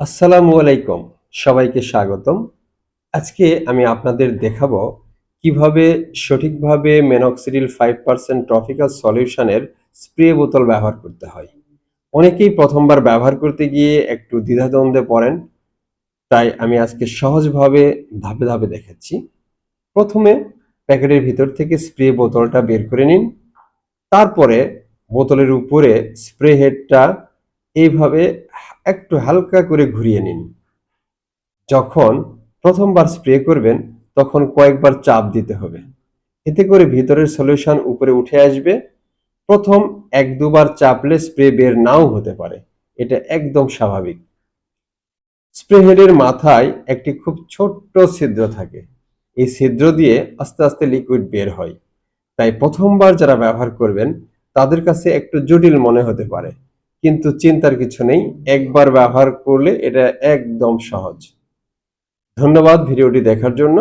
আসসালামু আলাইকুম, সবাইকে স্বাগতম। আজকে আমি আপনাদের দেখাবো কীভাবে সঠিকভাবে মেনক্সিডিল ফাইভ পার্সেন্ট ট্রপিক্যাল সলিউশনের স্প্রে বোতল ব্যবহার করতে হয়। অনেকেই প্রথমবার ব্যবহার করতে গিয়ে একটু দ্বিধাদ্বন্দ্বে পড়েন, তাই আমি আজকে সহজভাবে ধাপে ধাপে দেখাচ্ছি। প্রথমে প্যাকেটের ভিতর থেকে স্প্রে বোতলটা বের করে নিন। তারপরে বোতলের উপরে স্প্রে হেডটা এইভাবে একটু হালকা করে ঘুরিয়ে নিন। যখন প্রথমবার স্প্রে করবেন, তখন কয়েকবার চাপ দিতে হবে। এতে করে ভিতরের সলিউশন উপরে উঠে আসবে। প্রথম এক দুবার চাপলে স্প্রে বের নাও হতে পারে। এটা একদম স্বাভাবিক। স্প্রে হেডের মাথায় একটি খুব ছোট্ট ছিদ্র থাকে। এই ছিদ্র দিয়ে আস্তে আস্তে লিকুইড বের হয়। তাই প্রথমবার যারা ব্যবহার করবেন, তাদের কাছে একটু জটিল মনে হতে পারে। কিন্তু চিন্তার কিছু নেই একবার ব্যবহার করলে এটা একদম সহজ। ধন্যবাদ ভিডিওটি দেখার জন্য।